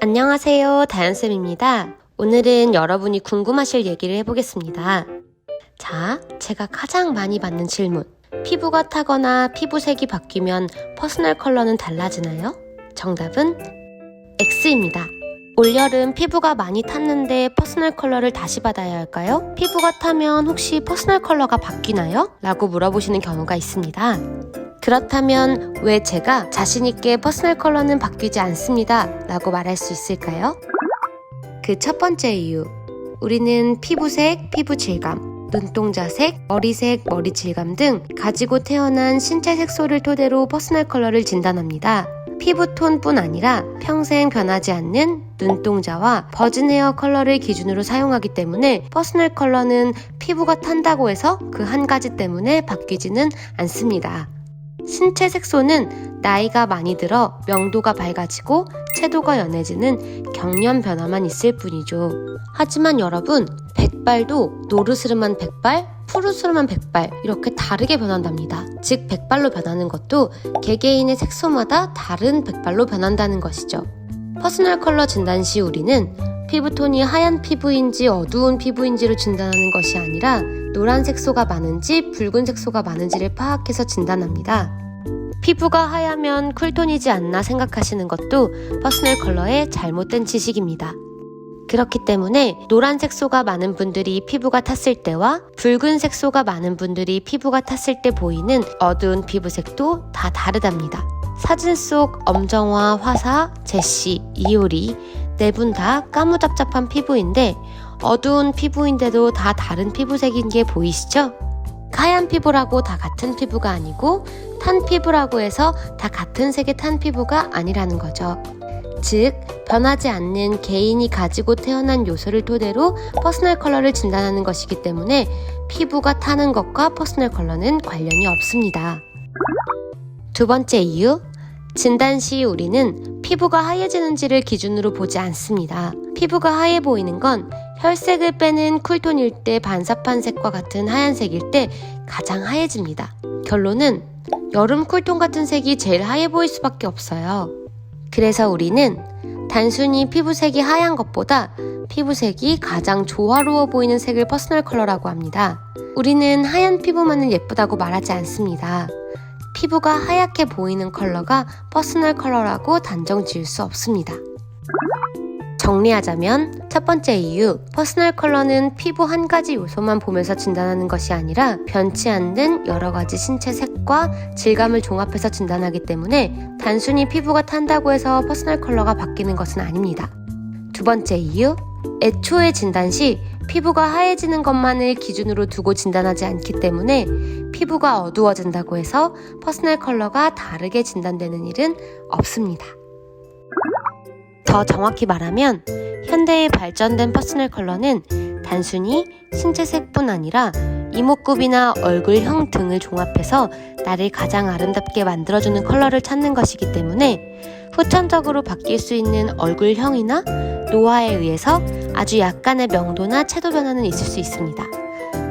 안녕하세요. 다연쌤입니다. 오늘은 여러분이 궁금하실 얘기를 해보겠습니다. 자, 제가 가장 많이 받는 질문. 피부가 타거나 피부색이 바뀌면 퍼스널 컬러는 달라지나요? 정답은 X입니다. 올여름 피부가 많이 탔는데 퍼스널 컬러를 다시 받아야 할까요? 피부가 타면 혹시 퍼스널 컬러가 바뀌나요? 라고 물어보시는 경우가 있습니다. 그렇다면 왜 제가 자신있게 퍼스널 컬러는 바뀌지 않습니다. 라고 말할 수 있을까요? 그 첫 번째 이유. 우리는 피부색, 피부 질감, 눈동자색, 머리색, 머리 질감 등 가지고 태어난 신체 색소를 토대로 퍼스널 컬러를 진단합니다. 피부톤뿐 아니라 평생 변하지 않는 눈동자와 버진 헤어 컬러를 기준으로 사용하기 때문에 퍼스널 컬러는 피부가 탄다고 해서 그 한 가지 때문에 바뀌지는 않습니다. 신체 색소는 나이가 많이 들어 명도가 밝아지고 채도가 연해지는 경련 변화만 있을 뿐이죠. 하지만 여러분, 백발도 노르스름한 백발, 푸르스름한 백발 이렇게 다르게 변한답니다. 즉 백발로 변하는 것도 개개인의 색소마다 다른 백발로 변한다는 것이죠. 퍼스널 컬러 진단 시 우리는 피부톤이 하얀 피부인지 어두운 피부인지로 진단하는 것이 아니라 노란 색 소가 많은지 붉은 색 소가 많은지를 파악해서 진단합니다. 피부가 하얗면 쿨톤이지 않나 생각하시는 것도 퍼스널 컬러의 잘못된 지식입니다. 그렇기 때문에 노란 색 소가 많은 분들이 피부가 탔을 때와 붉은 색 소가 많은 분들이 피부가 탔을 때 보이는 어두운 피부색도 다 다르답니다. 사진 속 엄정화, 화사, 제시, 이효리 네 분 다 까무잡잡한 피부인데 어두운 피부인데도 다 다른 피부색인 게 보이시죠? 하얀 피부라고 다 같은 피부가 아니고 탄 피부라고 해서 다 같은 색의 탄 피부가 아니라는 거죠. 즉, 변하지 않는 개인이 가지고 태어난 요소를 토대로 퍼스널 컬러를 진단하는 것이기 때문에 피부가 타는 것과 퍼스널 컬러는 관련이 없습니다. 두 번째 이유, 진단 시 우리는 피부가 하얘지는지를 기준으로 보지 않습니다. 피부가 하얘 보이는 건 혈색을 빼는 쿨톤일 때 반사판색과 같은 하얀색일 때 가장 하얘집니다. 결론은 여름 쿨톤 같은 색이 제일 하얘 보일 수밖에 없어요. 그래서 우리는 단순히 피부색이 하얀 것보다 피부색이 가장 조화로워 보이는 색을 퍼스널 컬러라고 합니다. 우리는 하얀 피부만은 예쁘다고 말하지 않습니다. 피부가 하얗게 보이는 컬러가 퍼스널 컬러라고 단정 지을 수 없습니다. 정리하자면 첫 번째 이유, 퍼스널 컬러는 피부 한 가지 요소만 보면서 진단하는 것이 아니라 변치 않는 여러 가지 신체 색과 질감을 종합해서 진단하기 때문에 단순히 피부가 탄다고 해서 퍼스널 컬러가 바뀌는 것은 아닙니다. 두 번째 이유, 애초에 진단 시 피부가 하얘지는 것만을 기준으로 두고 진단하지 않기 때문에 피부가 어두워진다고 해서 퍼스널 컬러가 다르게 진단되는 일은 없습니다. 더 정확히 말하면 현대의 발전된 퍼스널 컬러는 단순히 신체색뿐 아니라 이목구비나 얼굴형 등을 종합해서 나를 가장 아름답게 만들어주는 컬러를 찾는 것이기 때문에 후천적으로 바뀔 수 있는 얼굴형이나 노화에 의해서 아주 약간의 명도나 채도 변화는 있을 수 있습니다.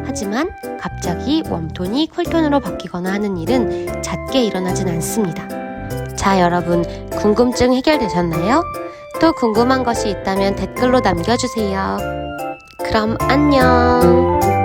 하지만 갑자기 웜톤이 쿨톤으로 바뀌거나 하는 일은 잦게 일어나진 않습니다. 자, 여러분, 궁금증 해결되셨나요? 또 궁금한 것이 있다면 댓글로 남겨주세요. 그럼 안녕!